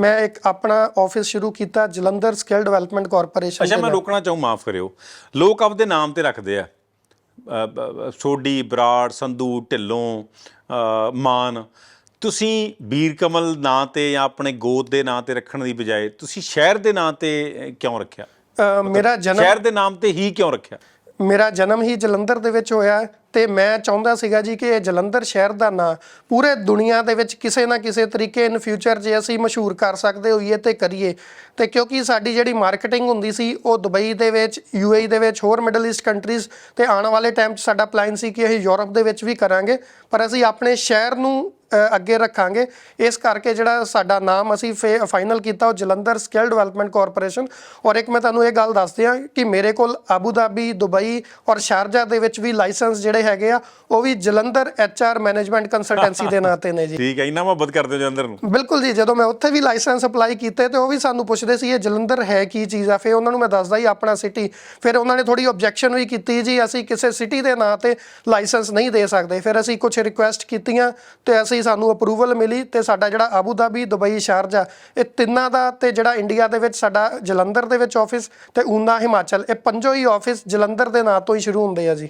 ਮੈਂ ਇੱਕ ਆਪਣਾ ਆਫਿਸ ਸ਼ੁਰੂ ਕੀਤਾ ਜਲੰਧਰ ਸਕਿੱਲ ਡਿਵੈਲਪਮੈਂਟ ਕਾਰਪੋਰੇਸ਼ਨ ਅੱਛਾ ਮੈਂ ਰੋਕਣਾ ਚਾਹੂੰ ਮਾਫ ਕਰਿਓ। ਲੋਕ ਆਪਦੇ ਨਾਮ ਤੇ ਰੱਖਦੇ ਆ। ਸੋਢੀ ਬਰਾੜ ਸੰਧੂ ਢਿੱਲੋਂ ਮਾਨ। ਤੁਸੀਂ ਵੀਰ ਕਮਲ ਨਾਂ ਤੇ ਜਾਂ ਆਪਣੇ ਗੋਤ ਦੇ ਨਾਂ ਤੇ ਰੱਖਣ ਦੀ ਬਜਾਏ ਤੁਸੀਂ ਸ਼ਹਿਰ ਦੇ ਨਾਂ ਤੇ ਕਿਉਂ ਰੱਖਿਆ? ਮੇਰਾ ਜਨਮ ਸ਼ਹਿਰ ਦੇ ਨਾਮ ਤੇ ਹੀ ਕਿਉਂ ਰੱਖਿਆ? ਮੇਰਾ ਜਨਮ ਹੀ ਜਲੰਧਰ ਦੇ ਵਿੱਚ ਹੋਇਆ ਹੈ ਤੇ ਮੈਂ ਚਾਹੁੰਦਾ ਸੀਗਾ ਜੀ ਕਿ ਇਹ ਜਲੰਧਰ ਸ਼ਹਿਰ ਦਾ ਨਾਂ ਪੂਰੇ ਦੁਨੀਆ ਦੇ ਵਿੱਚ ਕਿਸੇ ਨਾ ਕਿਸੇ ਤਰੀਕੇ ਇਨ ਫਿਊਚਰ ਜੇ ਅਸੀਂ ਮਸ਼ਹੂਰ ਕਰ ਸਕਦੇ ਹੋਈਏ ਤੇ ਕਰੀਏ। ਤੇ ਕਿਉਂਕਿ ਸਾਡੀ ਜਿਹੜੀ ਮਾਰਕੀਟਿੰਗ ਹੁੰਦੀ ਸੀ, ਉਹ ਦੁਬਈ ਦੇ ਵਿੱਚ ਯੂਏਈ ਦੇ ਵਿੱਚ, ਹੋਰ ਮਿਡਲ ਈਸਟ ਕੰਟਰੀਜ਼ ਤੇ ਆਉਣ ਵਾਲੇ ਟਾਈਮ 'ਚ ਸਾਡਾ ਪਲਾਨ ਸੀ ਕਿ ਇਹ ਯੂਰਪ ਦੇ ਵਿੱਚ ਵੀ ਕਰਾਂਗੇ। ਪਰ ਅਸੀਂ ਆਪਣੇ ਸ਼ਹਿਰ ਨੂੰ ਅੱਗੇ ਰੱਖਾਂਗੇ। ਇਸ ਕਰਕੇ ਜਿਹੜਾ ਸਾਡਾ ਨਾਮ ਅਸੀਂ ਫਾਈਨਲ ਕੀਤਾ ਉਹ ਜਲੰਧਰ ਸਕਿੱਲ ਡਿਵੈਲਪਮੈਂਟ ਕਾਰਪੋਰੇਸ਼ਨ ਔਰ ਇੱਕ ਮੈਂ ਤੁਹਾਨੂੰ ਇਹ ਗੱਲ ਦੱਸ ਦਿਆਂ ਕਿ ਮੇਰੇ ਕੋਲ ਆਬੂ ਧਾਬੀ ਦੁਬਈ ਔਰ ਸ਼ਾਰਜਾ ਦੇ ਵਿੱਚ ਵੀ ਲਾਇਸੈਂਸ ਜਿਹੜੇ ਹੈਗੇ ਆ ਉਹ ਵੀ Jalandhar H R management consultancy ਦੇ ਨਾਂ ਤੇ ਨੇ ਜੀ। ਠੀਕ ਹੈ ਇੰਨਾ ਮੁਹੱਬਤ ਕਰਦੇ ਹੋ ਜਲੰਧਰ ਨੂੰ? ਬਿਲਕੁਲ ਜੀ ਜਦੋਂ ਮੈਂ ਉੱਥੇ ਵੀ ਲਾਇਸੈਂਸ ਅਪਲਾਈ ਕੀਤੇ ਤੇ ਉਹ ਵੀ ਸਾਨੂੰ ਪੁੱਛਦੇ ਸੀ ਇਹ ਜਲੰਧਰ ਹੈ ਕੀ ਚੀਜ਼ ਆ? ਫਿਰ ਉਹਨਾਂ ਨੂੰ ਮੈਂ ਦੱਸਦਾ ਹੀ ਆਪਣਾ ਸਿਟੀ ਫਿਰ ਉਹਨਾਂ ਨੇ ਥੋੜੀ ਆਬਜੈਕਸ਼ਨ ਵੀ ਕੀਤੀ ਜੀ ਅਸੀਂ ਕਿਸੇ ਸਿਟੀ ਦੇ ਨਾਂ ਤੇ ਲਾਇਸੈਂਸ ਨਹੀਂ ਦੇ ਸਕਦੇ। ਫਿਰ ਅਸੀਂ ਕੁਝ ਰਿਕੁਐਸਟ ਕੀਤੀਆਂ ਤੇ ਅਸੀਂ ਸਾਨੂੰ ਅਪਰੂਵਲ ਮਿਲੀ ਤੇ ਸਾਡਾ ਜਿਹੜਾ ਆਬੂ ਧਾਬੀ ਦੁਬਈ ਸ਼ਾਰਜਾ ਇਹ ਤਿੰਨਾਂ ਦਾ ਤੇ ਜਿਹੜਾ ਇੰਡੀਆ ਦੇ ਵਿੱਚ ਸਾਡਾ ਜਲੰਧਰ ਦੇ ਵਿੱਚ ਆਫਿਸ ਤੇ ਊਨਾ ਹਿਮਾਚਲ, ਇਹ ਪੰਜੋ ਹੀ ਆਫਿਸ ਜਲੰਧਰ ਦੇ ਨਾਂ ਤੋਂ ਹੀ ਸ਼ੁਰੂ ਹੁੰਦੇ ਆ ਜੀ।